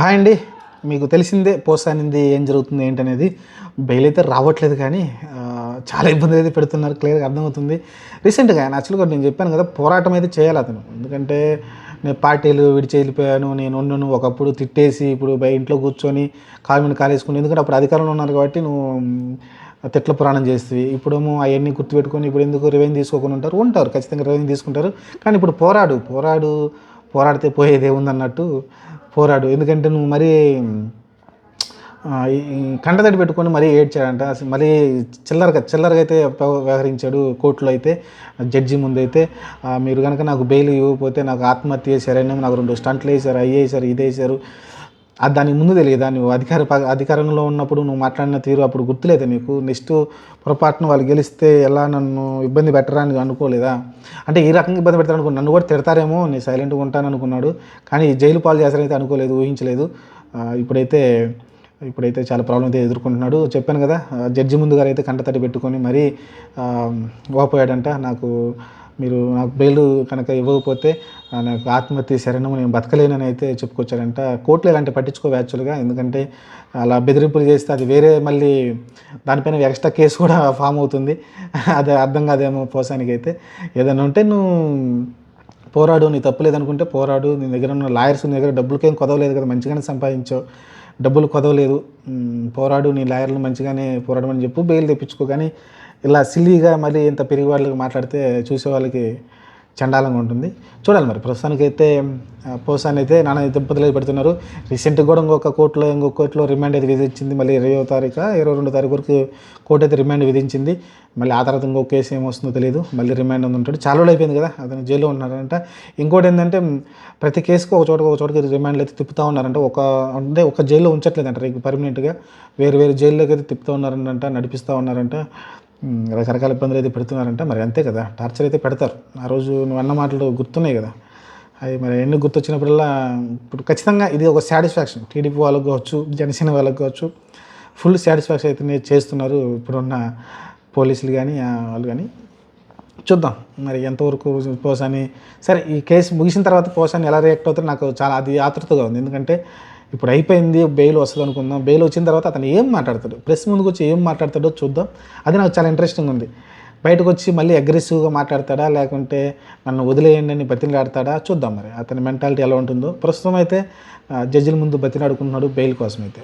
Hi అండి. మీకు తెలిసిందే పోసానింది ఏం జరుగుతుంది ఏంటనేది. బెయిల్ అయితే రావట్లేదు కానీ చాలా ఇబ్బంది అయితే పెడుతున్నారు. క్లియర్గా అర్థమవుతుంది. రీసెంట్గా ఆయన యాక్చువల్గా నేను చెప్పాను కదా పోరాటం అయితే చేయాలి అతను. ఎందుకంటే నేను పార్టీలు విడిచి వెళ్ళిపోయాను నేను ఉన్నను ఒకప్పుడు తిట్టేసి ఇప్పుడు బయ ఇంట్లో కూర్చొని కాలు మీద కాలేసుకుని ఎందుకంటే అప్పుడు అధికారంలో ఉన్నారు కాబట్టి నువ్వు తిట్ల పురాణం చేస్తుంది ఇప్పుడేమో అవన్నీ గుర్తుపెట్టుకొని ఇప్పుడు ఎందుకు రివెన్యూ తీసుకోకుండా ఉంటారు? ఉంటారు ఖచ్చితంగా రివెన్యూ తీసుకుంటారు. కానీ ఇప్పుడు పోరాడు పోరాడు పోరాడితే పోయేదే ఉందన్నట్టు పోరాడు. ఎందుకంటే నువ్వు మరీ ఆ, కంటతడి పెట్టుకొని మరీ ఏడ్చాడంట. అసలు మరీ చిల్లరగా చిల్లరగా అయితే వ్యవహరించాడు కోర్టులో అయితే జడ్జి ముందు అయితే మీరు కనుక నాకు బెయిల్ ఇవ్వకపోతే నాకు ఆత్మహత్య చేశారని నాకు రెండు స్టంట్లు వేశారు అయ్యేసారు వేశారు ఇది వేశారు. దానికి ముందు తెలియదా? నువ్వు అధికార ప- అధికారంలో ఉన్నప్పుడు నువ్వు మాట్లాడిన తీరు అప్పుడు గుర్తులేదా నీకు నెక్స్ట్ పొరపాటున వాళ్ళు గెలిస్తే ఎలా నన్ను ఇబ్బంది పెట్టరా అని అనుకోలేదా? అంటే ఈ రకంగా ఇబ్బంది పెడతారు అనుకో నన్ను కూడా తిడతారేమో నేను సైలెంట్గా ఉంటాను అనుకున్నాడు. కానీ జైలు పాలు చేస్తారైతే అనుకోలేదు ఊహించలేదు. ఇప్పుడైతే ఇప్పుడైతే చాలా ప్రాబ్లం అయితే ఎదుర్కొంటున్నాడు. చెప్పాను కదా జడ్జి ముందు గారు అయితే కంటతడి పెట్టుకొని మరీ ఓపోయాడంట నాకు మీరు నాకు బెయిల్ కనుక ఇవ్వకపోతే నాకు ఆత్మహత్య శరణము నేను బతకలేనని అయితే చెప్పుకొచ్చారంట. కోర్టులు ఇలాంటి పట్టించుకోవు యాక్చువల్గా ఎందుకంటే అలా బెదిరింపులు చేస్తే అది వేరే మళ్ళీ దానిపైన ఎక్స్ట్రా కేసు కూడా ఫామ్ అవుతుంది. అది అర్థం కాదేమో పోసానికి అయితే ఏదైనా ఉంటే నువ్వు పోరాడు నీ తప్పు లేదనుకుంటే పోరాడు. నీ దగ్గర ఉన్న లాయర్స్ నీ దగ్గర డబ్బులకేం కొదవలేదు కదా మంచిగానే సంపాదించావు. డబ్బులు కొదవలేదు. పోరాడు నీ లాయర్లు మంచిగానే పోరాడమని చెప్పు బెయిల్ తెప్పించుకో. కానీ ఇలా సిల్లీగా మళ్ళీ ఇంత పెరిగి వాళ్ళకి మాట్లాడితే చూసే వాళ్ళకి చండాలంగా ఉంటుంది. చూడాలి మరి. ప్రస్తుతానికైతే పోసాన్ అయితే నాన్న దంపతులు పెడుతున్నారు. రీసెంట్గా కూడా ఇంకొక కోర్టులో ఇంకొక కోర్టులో రిమాండ్ అయితే విధించింది. మళ్ళీ ఇరవై తారీఖు ఇరవై రెండు తారీఖు వరకు కోర్టు అయితే రిమాండ్ విధించింది. మళ్ళీ ఆ తర్వాత ఇంకో కేసు ఏమొస్తుందో తెలియదు మళ్ళీ రిమాండ్ ఉంది ఉంటాడు చాలా రోజులు అయిపోయింది కదా అతను జైల్లో ఉన్నారంట ఇంకోటి ఏంటంటే ప్రతి కేసుకు ఒక చోట ఒక చోటకి రిమాండ్లు అయితే తిప్పుతూ ఉన్నారంట. ఒక అంటే ఒక జైల్లో ఉంచట్లేదంట రేపు పర్మనెంట్గా. వేరు వేరు జైల్లోకి అయితే తిప్పుతూ ఉన్నారంట నడిపిస్తూ ఉన్నారంట. రకరకాల ఇబ్బందులు అయితే పెడుతున్నారంట. మరి అంతే కదా టార్చర్ అయితే పెడతారు. ఆ రోజు నువ్వు అన్న మాటలు గుర్తున్నాయి కదా. అవి మరి ఎన్ని గుర్తొచ్చినప్పుడల్లా ఇప్పుడు ఖచ్చితంగా ఇది ఒక సాటిస్ఫాక్షన్. టీడీపీ వాళ్ళకు కావచ్చు జనసేన వాళ్ళకు కావచ్చు ఫుల్ సాటిస్ఫాక్షన్ అయితే చేస్తున్నారు ఇప్పుడున్న పోలీసులు కానీ వాళ్ళు కానీ చూద్దాం మరి ఎంతవరకు పోసాని. సరే ఈ కేసు ముగిసిన తర్వాత పోసాని ఎలా రియాక్ట్ అవుతారో నాకు చాలా అది ఆతృతగా ఉంది. ఎందుకంటే ఇప్పుడు అయిపోయింది బెయిల్ వస్తుంది అనుకుందాం. బెయిల్ వచ్చిన తర్వాత అతను ఏం మాట్లాడతాడు? ప్రెస్ ముందుకు వచ్చి ఏం మాట్లాడతాడో చూద్దాం. అది నాకు చాలా ఇంట్రెస్టింగ్ ఉంది. బయటకు వచ్చి మళ్ళీ అగ్రెసివ్గా మాట్లాడతాడా? లేకుంటే నన్ను వదిలేయండి అని బతిలాడతాడా చూద్దాం మరి. అతని మెంటాలిటీ ఎలా ఉంటుందో. ప్రస్తుతం అయితే జడ్జిల ముందు బతిలాడుకుంటున్నాడు బెయిల్ కోసం అయితే